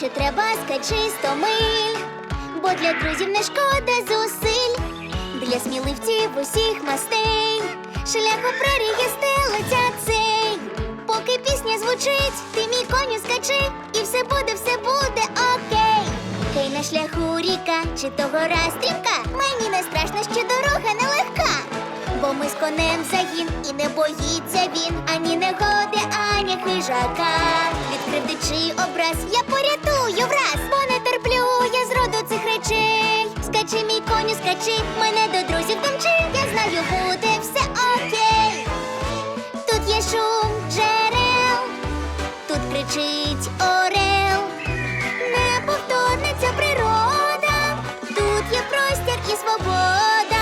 Якщо треба, скачи сто миль, бо для друзів не шкода зусиль, для сміливців усіх мастей, шлях у прерії стелиться цей. Поки пісня звучить, ти мій коню скачи, і все буде, все буде окей. Хей на шляху ріка, чи то гора стрімка, мені не страшно, що дорога нелегка. Бо ми з конем загін і не боїться він ані негоди, ані хижака. Відкрив дичий образ, я порятую враз, бо не терплю я зроду цих речей. Скачи, мій коню, скачи, мене до друзів домчи. Я знаю, буде все окей. Тут є шум джерел, тут кричить орел. Неповторна ця природа, тут є простір і свобода,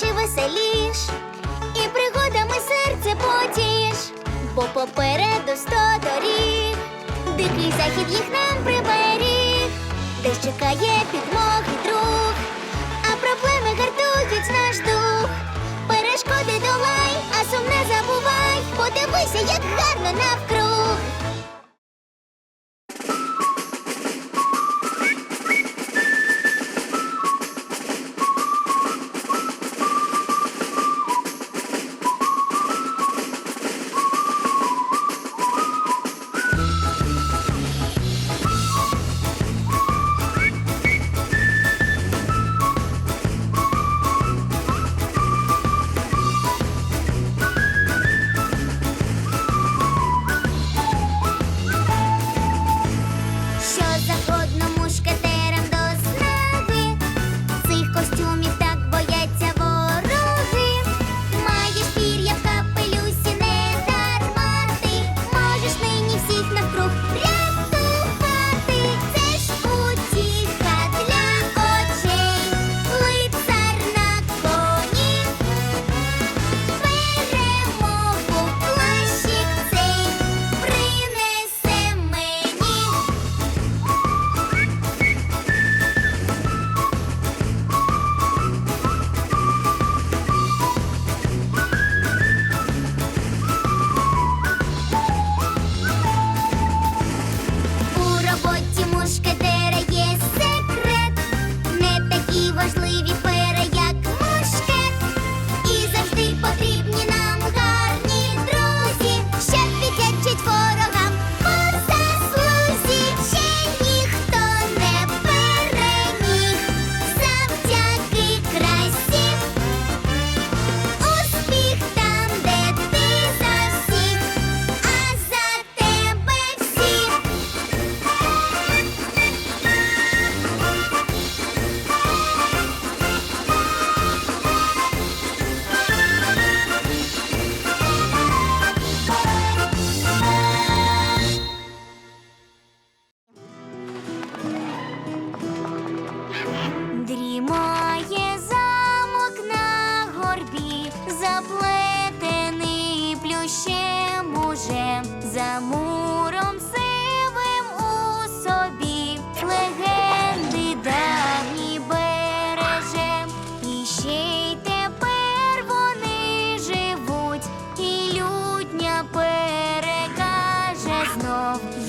коню, веселіш, і пригодами серце потіш, бо попереду сто доріг, дикий захід їх нам приберіг, де чекає підмоги друг, а проблеми гартують наш дух. Перешкоди долай, а сум не забувай, подивися, як гарно навкруг.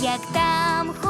Як там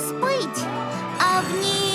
спить, а в ній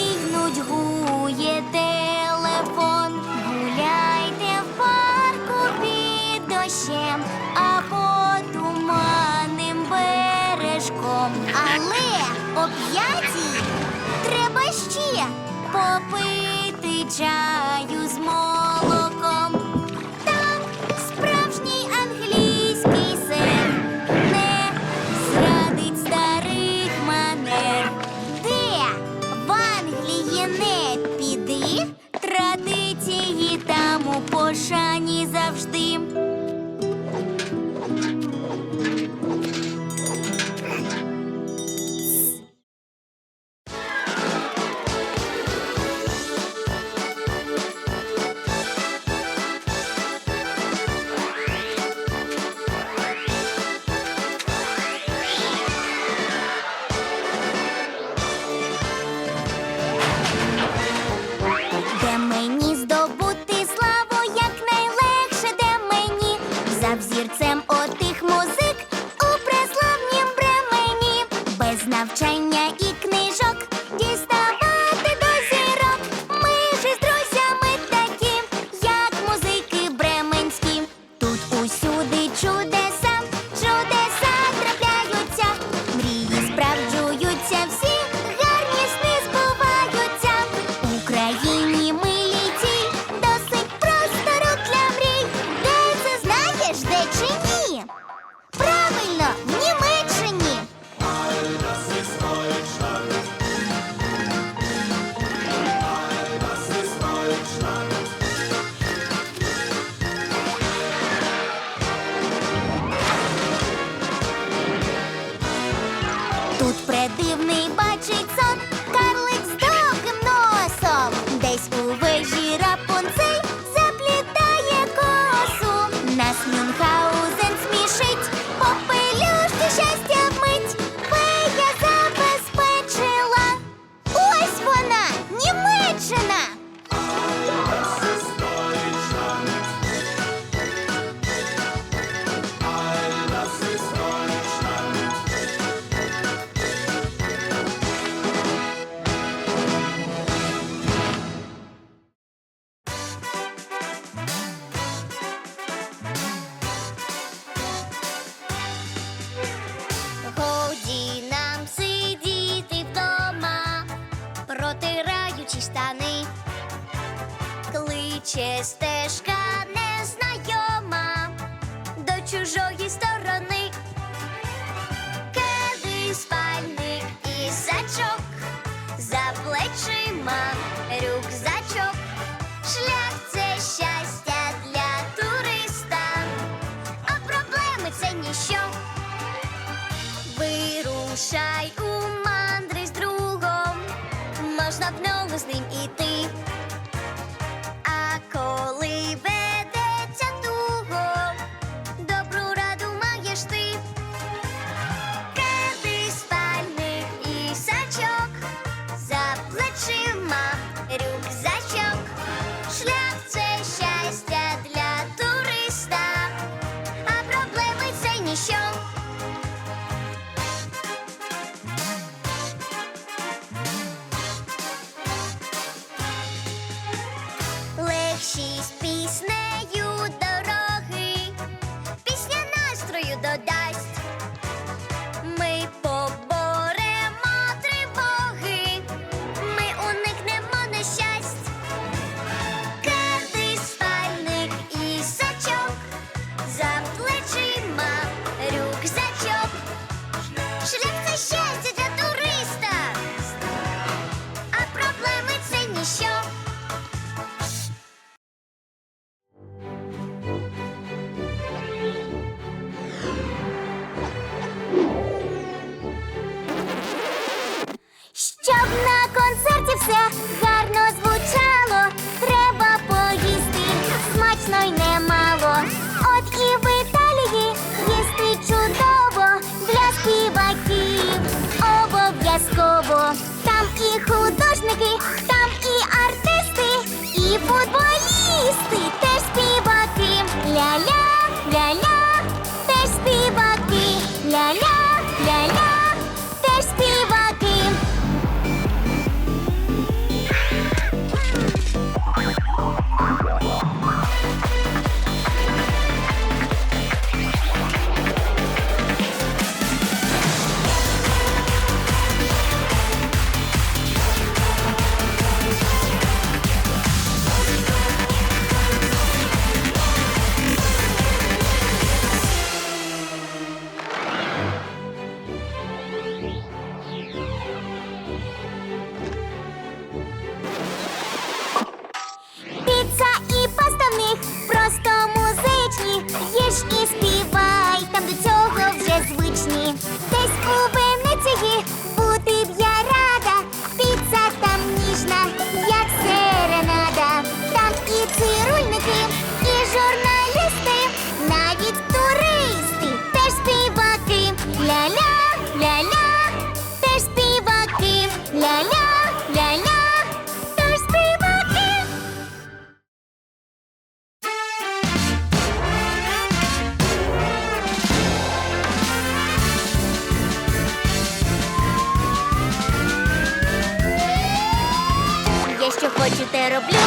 хочу, роблю,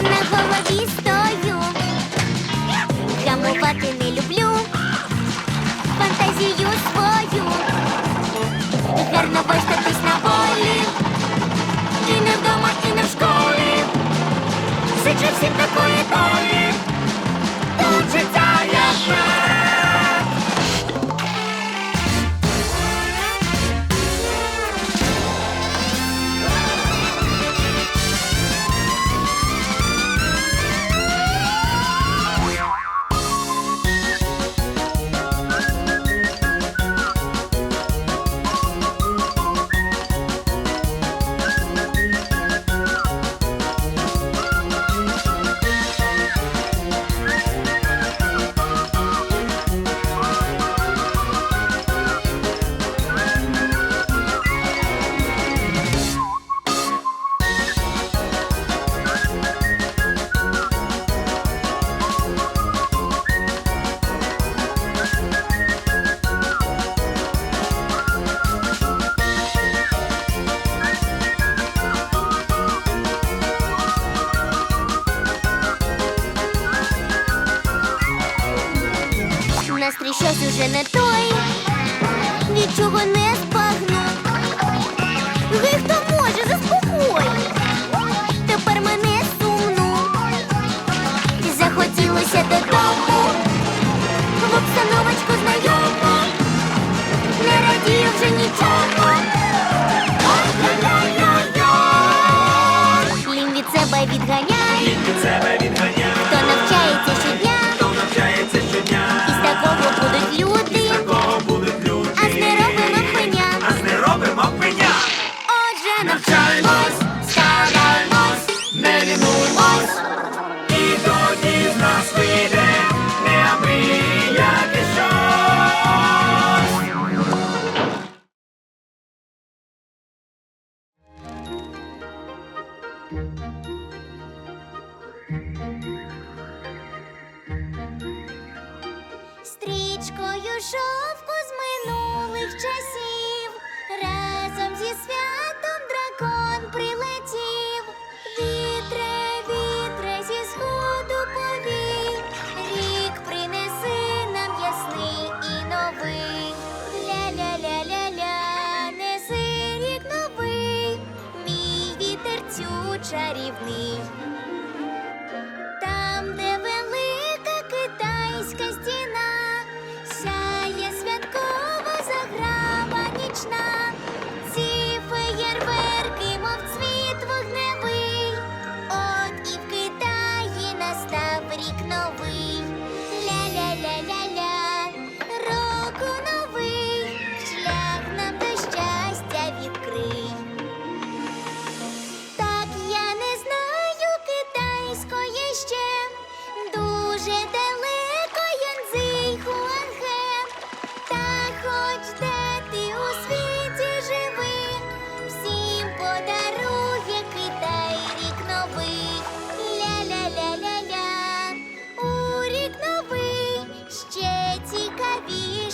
на голові стою, гамувати не люблю, фантазію свою, гарно виштатись на волі, і не вдома, і не в школі, Сичу всім такої долі. шовку з минулих часів разом зі святом.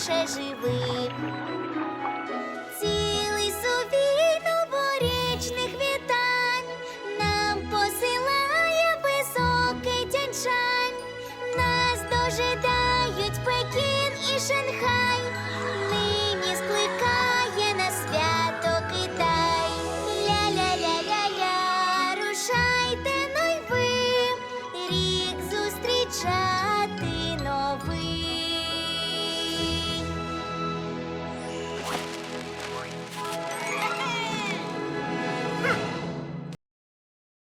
ще живи.